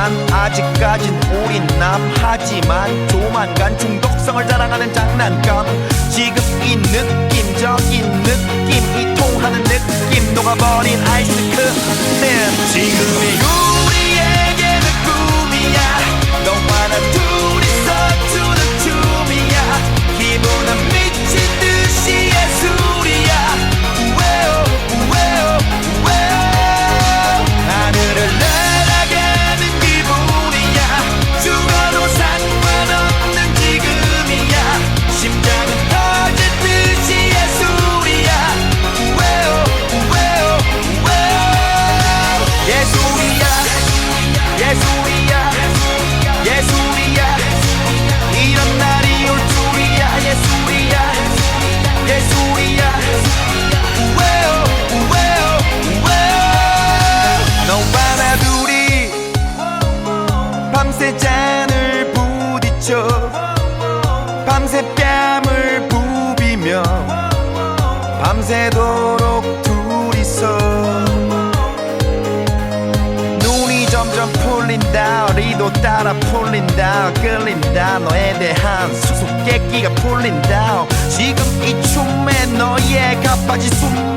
잠시만 아직까진 우린 남하지만 조만간 중독성을 자랑하는 장난감. 지금 이 느낌 저기 느낌 이 통하는 느낌 녹아버린 밤새도록 둘이서 눈이 점점 풀린다 리도 따라 풀린다 끌린다. 너에 대한 수수께끼가 풀린다. 지금 이 춤에 너의 가빠지 숨